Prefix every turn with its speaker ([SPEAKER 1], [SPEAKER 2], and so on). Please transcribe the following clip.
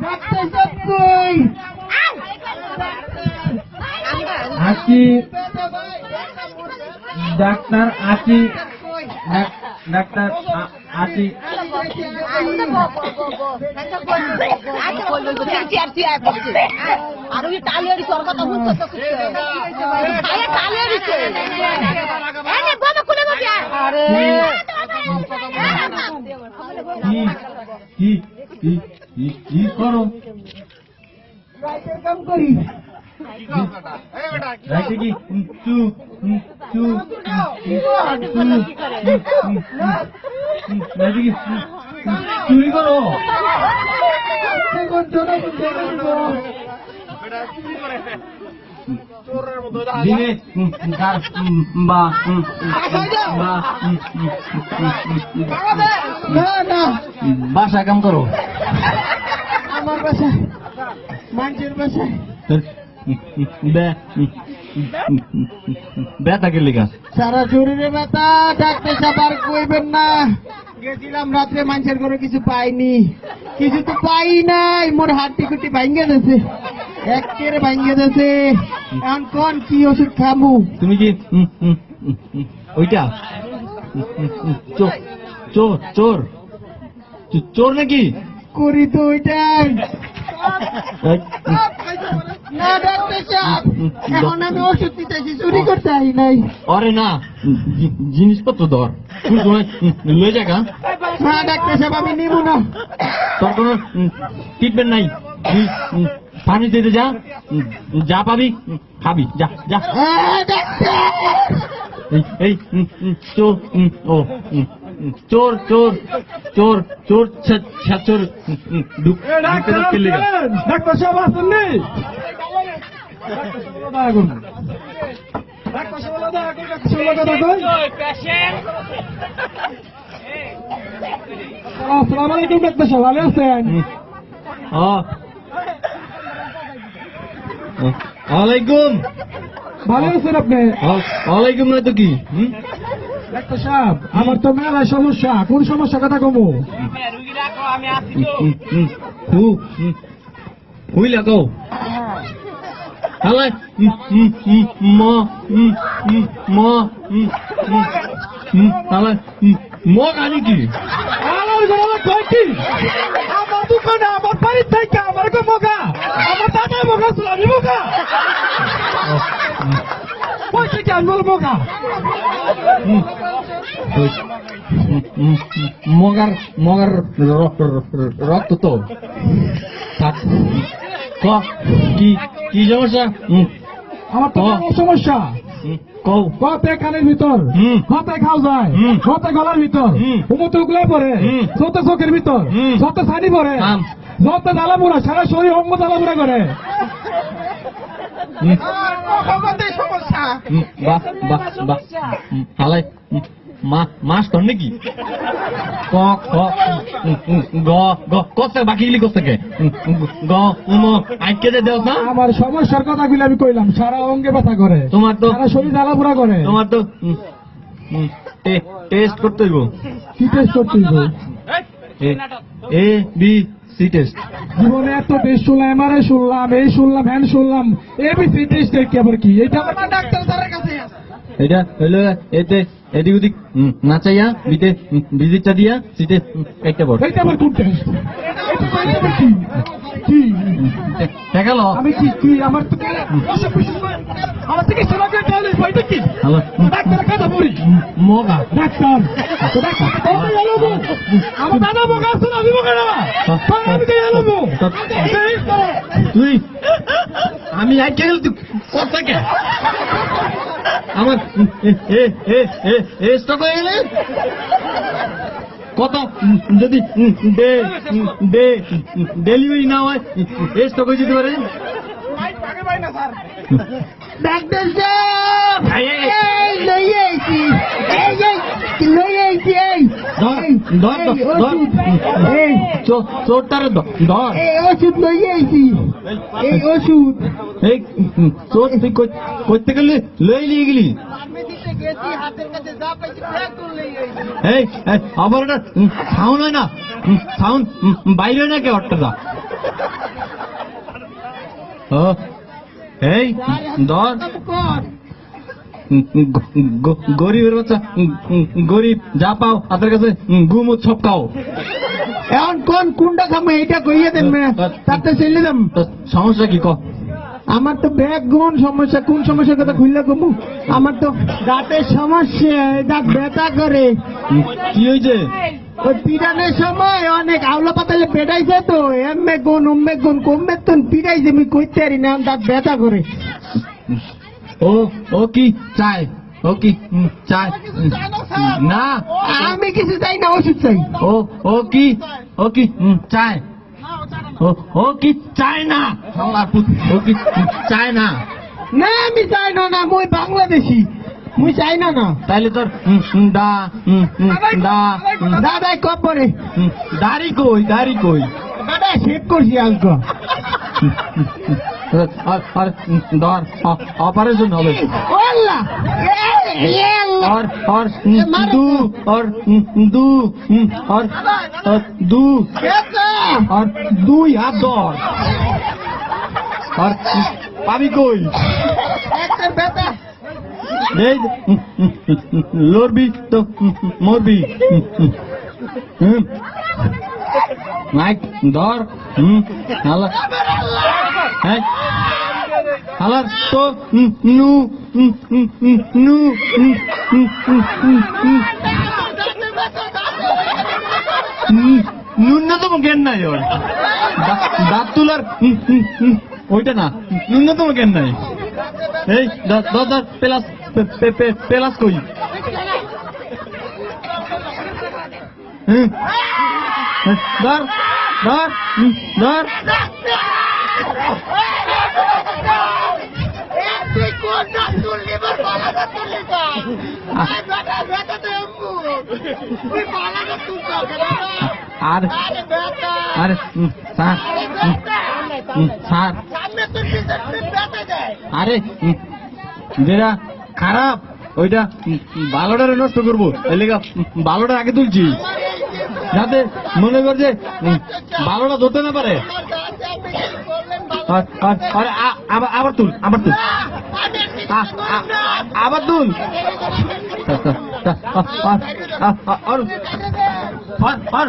[SPEAKER 1] Doctor কই
[SPEAKER 2] আছি doctor আছি ডাক- ডাক্তার আ-
[SPEAKER 3] আর ওই টালিয়ারি তোর কথা বুঝতে তো টালিয়ারি কে আরে বাবা কোলে বাবা আরে।
[SPEAKER 2] কি? কি? কি? কি কি করো
[SPEAKER 1] কাম
[SPEAKER 2] কি কি চুরি করো দিনে বা উম, উম, বা উম, উম, উম, উম,
[SPEAKER 1] না না
[SPEAKER 2] উম, বাসায় কাম করো
[SPEAKER 1] আমার বাসায় মানুষের বাসায়
[SPEAKER 2] ব্যথা কে লেগা
[SPEAKER 1] সারা শরীরে ব্যথা ডাক্তার সাহেব কইবেন না। গেছিলাম রাত্রে মানুষের ঘরে কিছু পাইনি। কিছু তো পাই নাই মোর হাড্ডি কুটি ভাঙ্গে গেছে। একেবারে ভাঙ্গে গেছে। এখন কোন কি ওষুধ খামু?
[SPEAKER 2] তুমি কি ওইটা? চোর চোর চোর। চোর নাকি?
[SPEAKER 1] করি তো ওইটাই। এখন আমি ওষুধ দিতেছি চুরি করতে আই নাই।
[SPEAKER 2] আরে না জিনিসপত্র ধর। তুই লয়ে হ্যাঁ?
[SPEAKER 1] না ডাক্তার সাহেব আমি নিব না।
[SPEAKER 2] তোর কোনো ট্রিটমেন্ট নাই। পানি দিতে যা। যা পাবি খাবি যা যা। এই চোর ও চোর চোর চোর চোর ছা- ছা- চোর। উম, উম, ঢুক ঢুকতে ঢুকতে লেগে
[SPEAKER 4] ডাক্তার সাহেব আসেন নি। দয়া করুন ডাক্তার সাহেব দয়া করুন ডাক্তার সাহেব কথা কই আসসালামু আলাইকুম ডাক্তার সাহেব ভালো আছেন।
[SPEAKER 2] ওয়ালাইকুম।
[SPEAKER 4] ভালো আছেন আপনি?
[SPEAKER 2] ওয়ালাইকুম না তো কি? হুম?
[SPEAKER 4] ডাক্তার সাহেব আমার তো মেলায় সমস্যা। কোন সমস্যা কথা কমু?
[SPEAKER 2] হুম, হুম, হুম। হু হুম। হুই লাগাও হালাই হুম, হুম, হুম, ম হুম, হুম, ম হুম, হুম, হুম, হালাই হুম, ম গানি কি?
[SPEAKER 4] আমার ঘরে কয় কি আমার দোকানে আমার বাড়ির থেকে আমার গো মগা। আমার দাদা মগা ছিল মগা। কই থেকে আনব মগা?
[SPEAKER 2] মগার মগার রক্ত তো কি কি সমস্যা
[SPEAKER 4] আমার তো সমস্যা। কতে কানের ভিতর
[SPEAKER 2] হুম।
[SPEAKER 4] খাও যায়
[SPEAKER 2] হুম।
[SPEAKER 4] গলার ভিতর
[SPEAKER 2] হুম।
[SPEAKER 4] উগলে পড়ে
[SPEAKER 2] হুম।
[SPEAKER 4] যত চোখের ভিতর
[SPEAKER 2] হুম।
[SPEAKER 4] যত ছানি পড়ে
[SPEAKER 2] কাম।
[SPEAKER 4] যত জ্বালা পোড়া সারা শরীর অঙ্গ জ্বালা পোড়া করে
[SPEAKER 1] সমস্যা।
[SPEAKER 2] বাহ বাহ বাহ। হালাই হুম, মা মাস তোর নাকি? ক খ গ গ কত বাকি গেলি কত থেকে? হুম, হুম, গ উম আইকে দে দেও না
[SPEAKER 4] আমার সমস্যার আমি কইলাম। সারা অঙ্গে ব্যথা করে
[SPEAKER 2] তোমার তো
[SPEAKER 4] সারা শরীর করে
[SPEAKER 2] তোমার তো টেস্ট করতে হইব
[SPEAKER 4] কি টেস্ট করতে হইব?
[SPEAKER 2] এ বি সি টেস্ট
[SPEAKER 4] জীবনে এত টেস্ট শুনলাম এমআরআই শুনলাম এই শুনলাম হ্যান শুনলাম এবিসি টেস্ট কি? আবার কি এটা আমার
[SPEAKER 1] ডাক্তার স্যারের কাছে।
[SPEAKER 2] এটা এতে এদিক ওদিক নাচাইয়া বিতে ভিজিটটা দিয়া সিটে একটা বড়।
[SPEAKER 4] এইটা
[SPEAKER 2] দেখাল?
[SPEAKER 4] আমি কি আমার তো আমার থেকে সেবা করে তাহলে বইটা কি? ডাক্তার কথা বলি।
[SPEAKER 2] মগা।
[SPEAKER 4] ডাক্তার। তো ডাক্তার কোথায় গেল গো? আমার দাদা বোকা আছে আমি বোকা না? আমি কে গেল গো? এই তো।
[SPEAKER 2] তুই আমি আইকে গেল তুই কথা কে আমার এ এ এ এ এ স্টক হয়ে গেলে? কত? যদি ডে ডে ডেলিভারি না হয় এ স্টক হয়ে যেতে পারে
[SPEAKER 1] সাহেব
[SPEAKER 2] এই, এই,
[SPEAKER 1] এই লই আইছি এই এই লই আইছি এই
[SPEAKER 2] ধর
[SPEAKER 1] এই,
[SPEAKER 2] ধর
[SPEAKER 1] এই,
[SPEAKER 2] ধর
[SPEAKER 1] ওষুধ। এই
[SPEAKER 2] চোর চোরটারে ধর ধর
[SPEAKER 1] এই ওষুধ লই আইছি এই ওষুধ
[SPEAKER 2] এই উম, চোর তুই কই- করতে গেলে লই নিয়ে গেলি
[SPEAKER 1] ফার্মেসিতে গেছি হাতের কাছে যা পাইছি ব্যাগ করে লই আইছি
[SPEAKER 2] এই এই, আবার ওটা সাউন্ড হয় না সাউন্ড বাইরে হয় না কে অট্টটা ও এই ধর
[SPEAKER 1] কর
[SPEAKER 2] গ- গ- গরিবের বাচ্চা গরিব যা পাও হাতের কাছে গুম উৎসব খাও।
[SPEAKER 1] এখন কোন কোনটা খামো এইটা কইয়ে দেন মে তাতে চলে দাম
[SPEAKER 2] সমস্যা কি ক?
[SPEAKER 1] আমার তো ব্যাগ কোন সমস্যা কোন সমস্যার কথা খুললে কমু? আমার তো দাঁতের সমস্যা দাঁত ব্যথা করে।
[SPEAKER 2] কি হয়েছে
[SPEAKER 1] ওই পিটানোর সময় অনেক আওলা পাতালে পেটাইছে তো এমে গুণ উম্মে গুণ কমবে তো পিটাইছে আমি কইতে পারি না দাঁত ব্যথা করে।
[SPEAKER 2] ও ও কি? চায় ও কি? চায় না
[SPEAKER 1] আমি কিছু চাই না ওষুধ চাই।
[SPEAKER 2] ও ও কি? ও কি? চায় ও কি? চায় না। ও কি? চায় না।
[SPEAKER 1] না আমি চাই না না মুই বাংলাদেশি। মুই চাই না না।
[SPEAKER 2] তাইলে তোর দা দা
[SPEAKER 1] দাদাই কপরে
[SPEAKER 2] উম, দাড়ি কই দাড়ি কই?
[SPEAKER 1] দাদা শেভ করছি আজকে
[SPEAKER 2] অপারেশন হবে আর আর দু আর দু আর দু আর দুই আর দর আর পাবি কই লড়বি তো মরবি হুম মাইক ধর, হুম হালা হ্যাঁ হালার তো নু নু ন্যূনতম জ্ঞান নাই ওর। দাঁত তোলার ওইটা না, ন্যূনতম জ্ঞান নাই। এই ধর ধর পেলাস পেলাস কই? হুম। ধর ধর ধর। আর আর স্যার আরে যেটা খারাপ ওইটা উম, ভালোটারে নষ্ট করব। উম, ভালোটা আগে তুলছি। যাতে মনে কর যে ভালোটা ধরতে না পারে আবার তুল আবার তুল আবার তুল আর